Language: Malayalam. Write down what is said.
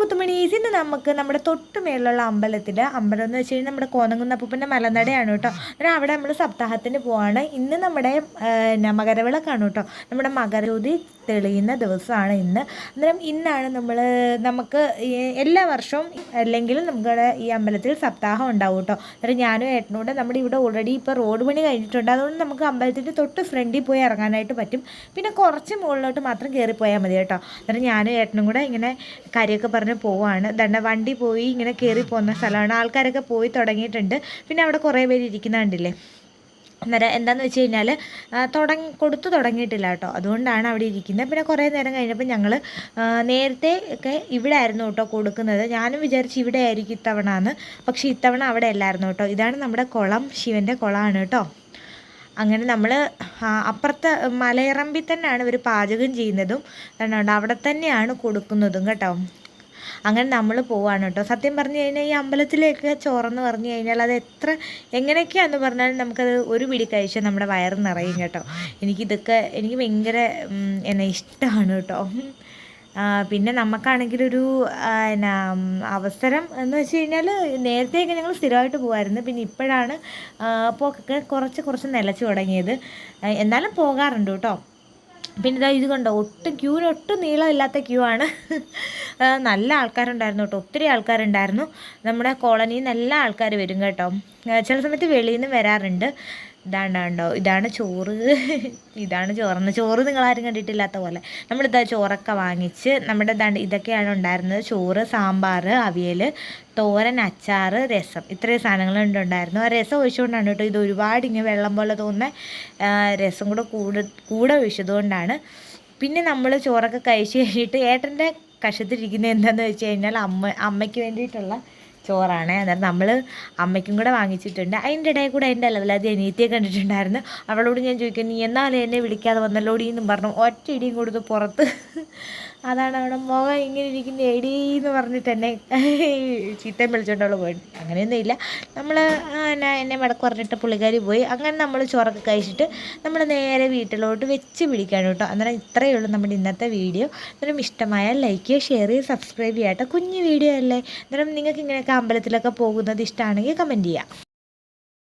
മുത്തുമണീസ് ഇന്ന് നമുക്ക് നമ്മുടെ തൊട്ട് മേലുള്ള അമ്പലത്തിൽ അമ്പലം എന്ന് വെച്ച് കഴിഞ്ഞാൽ നമ്മുടെ കോതങ്കുന്നപ്പൂപ്പന്റെ മലനടയാണ് കേട്ടോ. അന്നേരം അവിടെ നമ്മൾ സപ്താഹത്തിന് പോവാണ്. ഇന്ന് നമ്മുടെ മകരവിളക്കാണ് കേട്ടോ. നമ്മുടെ മകരജ്യോതി തെളിയുന്ന ദിവസമാണ് ഇന്ന്. അന്നേരം ഇന്നാണ് നമ്മൾ നമുക്ക് എല്ലാ വർഷവും അല്ലെങ്കിലും നമ്മുടെ ഈ അമ്പലത്തിൽ സപ്താഹം ഉണ്ടാവും കേട്ടോ. അന്നേരം ഞാനും ഏട്ടനോട് നമ്മുടെ ഇവിടെ ഓൾറെഡി ഇപ്പോൾ റോഡ് പണി കഴിഞ്ഞിട്ടുണ്ട്. അതുകൊണ്ട് നമുക്ക് അമ്പലത്തിന്റെ തൊട്ട് ഫ്രണ്ടിൽ പോയി ഇറങ്ങാനായിട്ട് പറ്റും. പിന്നെ കുറച്ച് മുകളിലോട്ട് മാത്രം കയറിപ്പോയാൽ മതി കേട്ടോ. അന്നേരം ഞാനും ഏട്ടനും കൂടെ ഇങ്ങനെ കാര്യമൊക്കെ പറഞ്ഞ് പോവാണ്. ദണ്ട വണ്ടി പോയി ഇങ്ങനെ കയറി പോകുന്ന സ്ഥലമാണ്. ആൾക്കാരൊക്കെ പോയി തുടങ്ങിയിട്ടുണ്ട്. പിന്നെ അവിടെ കുറേ പേര് ഇരിക്കുന്ന കണ്ടില്ലേ അന്നേരം എന്താന്ന് വെച്ച് കഴിഞ്ഞാൽ തുടങ്ങി കൊടുത്തു തുടങ്ങിയിട്ടില്ല കേട്ടോ. അതുകൊണ്ടാണ് അവിടെ ഇരിക്കുന്നത്. പിന്നെ കുറേ നേരം കഴിഞ്ഞപ്പോൾ ഞങ്ങൾ നേരത്തെ ഒക്കെ ഇവിടെ ആയിരുന്നു കേട്ടോ കൊടുക്കുന്നത്. ഞാനും വിചാരിച്ചു ഇവിടെ ആയിരിക്കും ഇത്തവണ എന്ന് പക്ഷേ ഇത്തവണ അവിടെ അല്ലായിരുന്നു കേട്ടോ. ഇതാണ് നമ്മുടെ കുളം ശിവന്റെ കുളമാണ് കേട്ടോ. അങ്ങനെ നമ്മൾ അപ്പുറത്തെ മലയിറമ്പിൽ തന്നെയാണ് ഇവർ പാചകം ചെയ്യുന്നതും. അവിടെ തന്നെയാണ് കൊടുക്കുന്നതും കേട്ടോ. അങ്ങനെ നമ്മൾ പോവാണ് കേട്ടോ. സത്യം പറഞ്ഞു കഴിഞ്ഞാൽ ഈ അമ്പലത്തിലേക്ക് ചോറെന്ന് പറഞ്ഞു കഴിഞ്ഞാൽ അത് എത്ര എങ്ങനെയൊക്കെയാണെന്ന് പറഞ്ഞാലും നമുക്കത് ഒരു പിടി കഴിച്ചാൽ നമ്മുടെ വയറ് നിറയും കേട്ടോ. എനിക്കിതൊക്കെ എനിക്ക് ഭയങ്കര എന്നെ ഇഷ്ടമാണ് കേട്ടോ. പിന്നെ നമുക്കാണെങ്കിലൊരു എന്നാ അവസരം എന്ന് വെച്ച് കഴിഞ്ഞാൽ നേരത്തെയൊക്കെ ഞങ്ങൾ സ്ഥിരമായിട്ട് പോകുമായിരുന്നു പിന്നെ ഇപ്പോഴാണ് പോക്കൊക്കെ കുറച്ച് കുറച്ച് നിലച്ച് തുടങ്ങിയത്. എന്നാലും പോകാറുണ്ട് കേട്ടോ. പിന്നെ ഇതാ ഇത് കണ്ടോ ഒട്ടും ക്യൂവിന് ഒട്ടും നീളമില്ലാത്ത ക്യൂ ആണ്. നല്ല ആൾക്കാരുണ്ടായിരുന്നു കേട്ടോ ഒത്തിരി ആൾക്കാരുണ്ടായിരുന്നു. നമ്മുടെ കോളനിയിൽ നിന്ന് എല്ലാ ആൾക്കാർ വരും കേട്ടോ. ചില സമയത്ത് വെളിയിൽ നിന്ന് വരാറുണ്ട്. ഇതാണ്ട് ഇതാണ് ചോറ്. ഇതാണ് ചോറെന്ന്. ചോറ് നിങ്ങളാരും കണ്ടിട്ടില്ലാത്ത പോലെ. നമ്മളിതാ ചോറൊക്കെ വാങ്ങിച്ച് നമ്മുടെ ഇതാണ്ട് ഇതൊക്കെയാണ് ഉണ്ടായിരുന്നത്. ചോറ് സാമ്പാർ അവിയൽ തോരൻ അച്ചാർ രസം. ഇത്രയും സാധനങ്ങളുണ്ട് ഉണ്ടായിരുന്നു. ആ രസം ഒഴിച്ചുകൊണ്ടാണ് കേട്ടോ ഇത് ഒരുപാട് ഇങ്ങനെ വെള്ളം പോലെ തോന്നുന്ന രസം കൂടെ കൂടെ കൂടെ ഒഴിച്ചതുകൊണ്ടാണ്. പിന്നെ നമ്മൾ ചോറൊക്കെ കഴിച്ച് കഴിഞ്ഞിട്ട് ഏട്ടന്റെ കഷത്തിരിക്കുന്നത് എന്താണെന്ന് വെച്ച് കഴിഞ്ഞാൽ അമ്മ അമ്മയ്ക്ക് വേണ്ടിയിട്ടുള്ള ചോറാണ്. അന്നേരം നമ്മൾ അമ്മയ്ക്കും കൂടെ വാങ്ങിച്ചിട്ടുണ്ട്. അതിന്റെ ഇടയിൽ കൂടെ എന്റെ അലവലാതി അനിയത്തിയെ കണ്ടിട്ടുണ്ടായിരുന്നു. അവളോട് ഞാൻ ചോദിക്കും നീ എന്നാലും എന്നെ വിളിക്കാതെ വന്നല്ലോടി എന്നും പറഞ്ഞു. ഒറ്റ ഇടിയും കൊടുത്ത് പുറത്ത് അതാണ് അവിടെ മുഖം ഇങ്ങനെ ഇരിക്കുന്ന എടി എന്ന് പറഞ്ഞിട്ട് എന്നെ ചീത്തയും വിളിച്ചോണ്ടവൾ പോയി. അങ്ങനെയൊന്നും ഇല്ല. നമ്മൾ എന്നാ എന്നെ മടക്ക് പറഞ്ഞിട്ട് പുള്ളിക്കാരി പോയി. അങ്ങനെ നമ്മൾ ചോറൊക്കെ കഴിച്ചിട്ട് നമ്മൾ നേരെ വീട്ടിലോട്ട് വെച്ച് പിടിക്കാണ് കേട്ടോ. അന്നേരം ഇത്രയേ ഉള്ളൂ നമ്മുടെ ഇന്നത്തെ വീഡിയോ. അന്നേരം ഇഷ്ടമായ ലൈക്ക് ഷെയർ ചെയ്യുക സബ്സ്ക്രൈബ് ചെയ്യാട്ടോ. കുഞ്ഞു വീഡിയോ അല്ലേ? അന്നേരം നിങ്ങൾക്ക് ഇങ്ങനെയൊക്കെ അമ്പലത്തിലൊക്കെ പോകുന്നത് ഇഷ്ടമാണെങ്കിൽ കമന്റ് ചെയ്യാം.